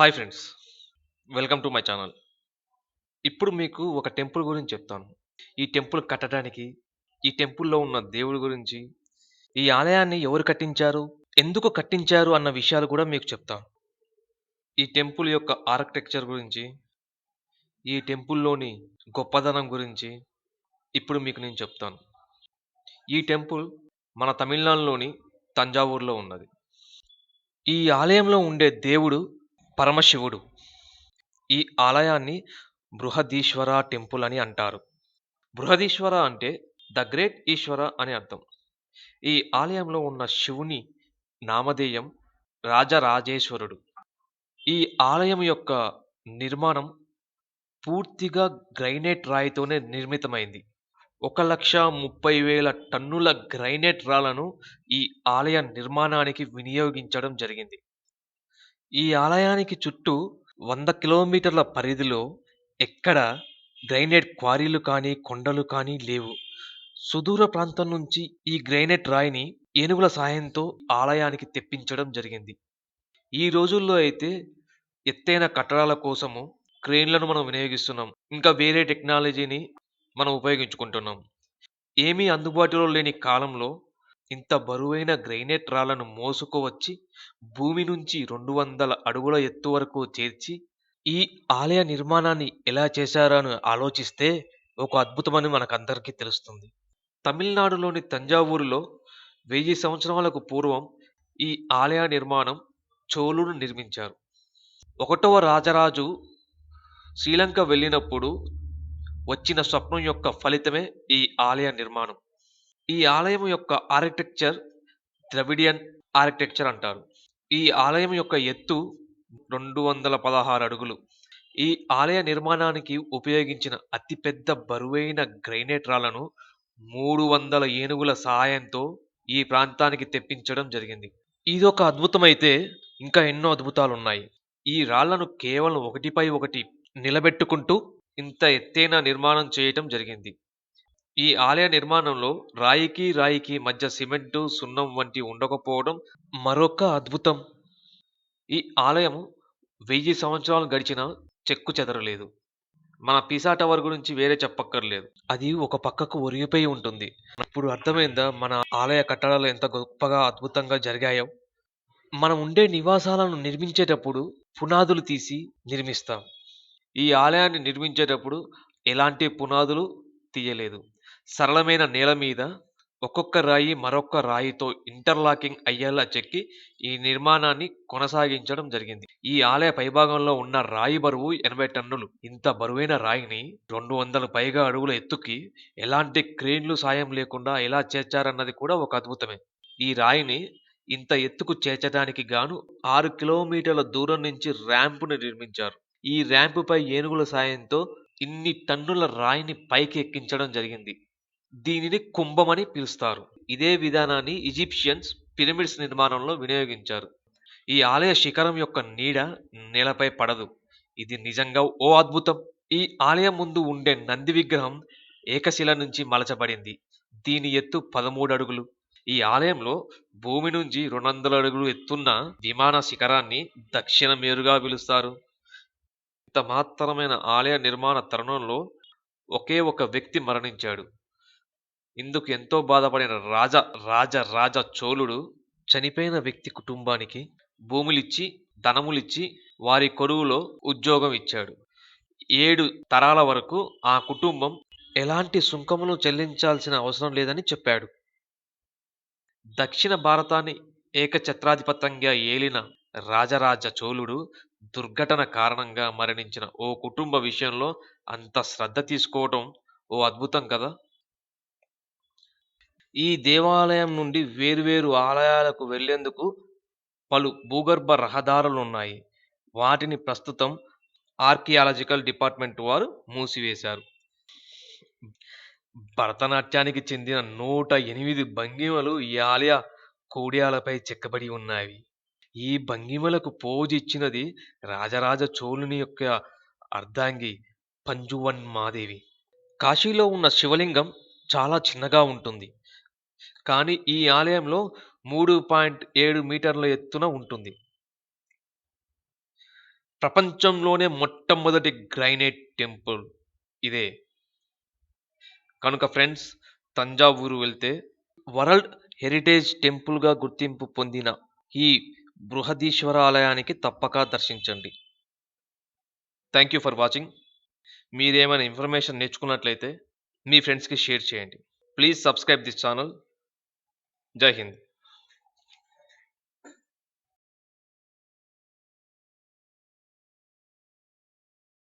Hi friends. Welcome to my channel. ఇప్పుడు మీకు ఒక టెంపుల్ గురించి చెప్తాను. ఈ టెంపుల్ కట్టడానికి ఈ టెంపుల్లో ఉన్న దేవుడి గురించి ఈ ఆలయాన్ని ఎవరు కట్టించారు ఎందుకు కట్టించారు అన్న విషయాలు కూడా మీకు చెప్తాను ఈ టెంపుల్ యొక్క ఆర్కిటెక్చర్ గురించి ఈ టెంపుల్లోని గొప్పదనం గురించి ఇప్పుడు మీకు నేను చెప్తాను. ఈ టెంపుల్ మన తమిళనాడులోని తంజావూరులో ఉన్నది. ఈ ఆలయంలో ఉండే దేవుడు పరమశివుడు. ఈ ఆలయాన్ని బృహదీశ్వర టెంపుల్ అని అంటారు. బృహదీశ్వర అంటే ద గ్రేట్ ఈశ్వర అని అర్థం. ఈ ఆలయంలో ఉన్న శివుని నామధేయం రాజరాజేశ్వరుడు ఈ ఆలయం యొక్క నిర్మాణం పూర్తిగా గ్రైనేట్ రాయితోనే నిర్మితమైంది. ఒక లక్ష ముప్పై వేల టన్నుల గ్రైనేట్ రాళ్ళను ఈ ఆలయ నిర్మాణానికి వినియోగించడం జరిగింది. ఈ ఆలయానికి చుట్టూ వంద కిలోమీటర్ల పరిధిలో ఎక్కడ గ్రైనేట్ క్వారీలు కానీ కొండలు కానీ లేవు. సుదూర ప్రాంతం నుంచి ఈ గ్రైనేట్ రాయిని ఏనుగుల సాయంతో ఆలయానికి తెప్పించడం జరిగింది. ఈ రోజుల్లో అయితే ఎత్తైన కట్టడాల కోసము క్రెయిన్లను మనం వినియోగిస్తున్నాం. ఇంకా వేరే టెక్నాలజీని మనం ఉపయోగించుకుంటున్నాం. ఏమీ అందుబాటులో లేని కాలంలో ఇంత బరువైన గ్రైనేట్ రాళ్ళను మోసుకువచ్చి భూమి నుంచి రెండు వందల అడుగుల ఎత్తు వరకు చేర్చి ఈ ఆలయ నిర్మాణాన్ని ఎలా చేశారని ఆలోచిస్తే ఒక అద్భుతమని మనకందరికీ తెలుస్తుంది. తమిళనాడులోని తంజావూరులో వెయ్యి సంవత్సరాలకు పూర్వం ఈ ఆలయ నిర్మాణం చోళుడు నిర్మించారు. ఒకటవ రాజరాజు శ్రీలంక వెళ్ళినప్పుడు వచ్చిన స్వప్నం యొక్క ఫలితమే ఈ ఆలయ నిర్మాణం. ఈ ఆలయం యొక్క ఆర్కిటెక్చర్ ద్రవిడియన్ ఆర్కిటెక్చర్ అంటారు. ఈ ఆలయం యొక్క ఎత్తు రెండు వందల పదహారు అడుగులు. ఈ ఆలయ నిర్మాణానికి ఉపయోగించిన అతిపెద్ద బరువైన గ్రైనేట్ రాళ్ళను మూడు వందల ఏనుగుల సహాయంతో ఈ ప్రాంతానికి తెప్పించడం జరిగింది. ఇదొక అద్భుతమైతే ఇంకా ఎన్నో అద్భుతాలు ఉన్నాయి ఈ రాళ్ళను కేవలం ఒకటిపై ఒకటి నిలబెట్టుకుంటూ ఇంత ఎత్తైన నిర్మాణం చేయటం జరిగింది. ఈ ఆలయ నిర్మాణంలో రాయికి రాయికి మధ్య సిమెంటు సున్నం వంటి ఉండకపోవడం మరొక అద్భుతం. ఈ ఆలయం వెయ్యి సంవత్సరాలు గడిచినా చెక్కు చెదరలేదు. మన పిసా టవర్ గురించి వేరే చెప్పక్కర్లేదు. అది ఒక పక్కకు ఒరిగిపోయి ఉంటుంది. ఇప్పుడు అర్థమైందా మన ఆలయ కట్టడాలు ఎంత గొప్పగా అద్భుతంగా జరిగాయో? మనం ఉండే నివాసాలను నిర్మించేటప్పుడు పునాదులు తీసి నిర్మిస్తాం. ఈ ఆలయాన్ని నిర్మించేటప్పుడు ఎలాంటి పునాదులు తీయలేదు. సరళమైన నేల మీద ఒక్కొక్క రాయి మరొక రాయితో ఇంటర్లాకింగ్ అయ్యేలా చెక్కి ఈ నిర్మాణాన్ని కొనసాగించడం జరిగింది. ఈ ఆలయ పైభాగంలో ఉన్న రాయి బరువు ఎనభై టన్నులు. ఇంత బరువైన రాయిని రెండు వందల పైగా అడుగుల ఎత్తుకి ఎలాంటి క్రేన్లు సాయం లేకుండా ఎలా చేర్చారన్నది కూడా ఒక అద్భుతమే. ఈ రాయిని ఇంత ఎత్తుకు చేర్చడానికి గాను ఆరు కిలోమీటర్ల దూరం నుంచి ర్యాంపును నిర్మించారు. ఈ ర్యాంపుపై ఏనుగుల సాయంతో ఇన్ని టన్నుల రాయిని పైకి ఎక్కించడం జరిగింది. దీనిని కుంభమని పిలుస్తారు. ఇదే విధానాన్ని ఈజిప్షియన్స్ పిరమిడ్స్ నిర్మాణంలో వినియోగించారు. ఈ ఆలయ శిఖరం యొక్క నీడ నేలపై పడదు. ఇది నిజంగా ఓ అద్భుతం. ఈ ఆలయం ముందు ఉండే నంది విగ్రహం ఏకశిల నుంచి మలచబడింది. దీని ఎత్తు పదమూడు అడుగులు. ఈ ఆలయంలో భూమి నుంచి రెండు వందల అడుగులు ఎత్తున్న విమాన శిఖరాన్ని దక్షిణ మేరుగా పిలుస్తారు. ఇంత మహత్తరమైన ఆలయ నిర్మాణ తరుణంలో ఒకే ఒక వ్యక్తి మరణించాడు. ఇందుకు ఎంతో బాధపడిన రాజ రాజ రాజ చోళుడు చనిపోయిన వ్యక్తి కుటుంబానికి భూములిచ్చి ధనములిచ్చి వారి కొడువులో ఉద్యోగం ఇచ్చాడు. ఏడు తరాల వరకు ఆ కుటుంబం ఎలాంటి సుంకములు చెల్లించాల్సిన అవసరం లేదని చెప్పాడు. దక్షిణ భారతాన్ని ఏకఛత్రాధిపత్యంగా ఏలిన రాజరాజ చోళుడు దుర్ఘటన కారణంగా మరణించిన ఓ కుటుంబ విషయంలో అంత శ్రద్ధ తీసుకోవటం ఓ అద్భుతం కదా? ఈ దేవాలయం నుండి వేరువేరు ఆలయాలకు వెళ్ళేందుకు పలు భూగర్భ రహదారులు ఉన్నాయి వాటిని ప్రస్తుతం ఆర్కియాలజికల్ డిపార్ట్మెంట్ వారు మూసివేశారు. భరతనాట్యానికి చెందిన నూట ఎనిమిది భంగిమలు ఈ ఆలయ కోడియాలపై చెక్కబడి ఉన్నాయి. ఈ భంగిమలకు పోజ్ ఇచ్చినది రాజరాజ చోళుని యొక్క అర్ధాంగి పంజువన్ మాదేవి కాశీలో ఉన్న శివలింగం చాలా చిన్నగా ఉంటుంది. కానీ ఈ ఆలయంలో మూడు పాయింట్ ఏడు మీటర్ల ఎత్తున ఉంటుంది ప్రపంచంలోనే మొట్టమొదటి గ్రైనేట్ టెంపుల్ ఇదే. కనుక ఫ్రెండ్స్ తంజావూరు వెళ్తే వరల్డ్ హెరిటేజ్ టెంపుల్‌గా గుర్తింపు పొందిన ఈ బృహదీశ్వర ఆలయానికి తప్పక దర్శించండి. Thank you for watching. మీరేమైనా ఇన్ఫర్మేషన్ నేర్చుకున్నట్లయితే మీ ఫ్రెండ్స్‌కి షేర్ చేయండి. Please subscribe this channel. जय हिंद।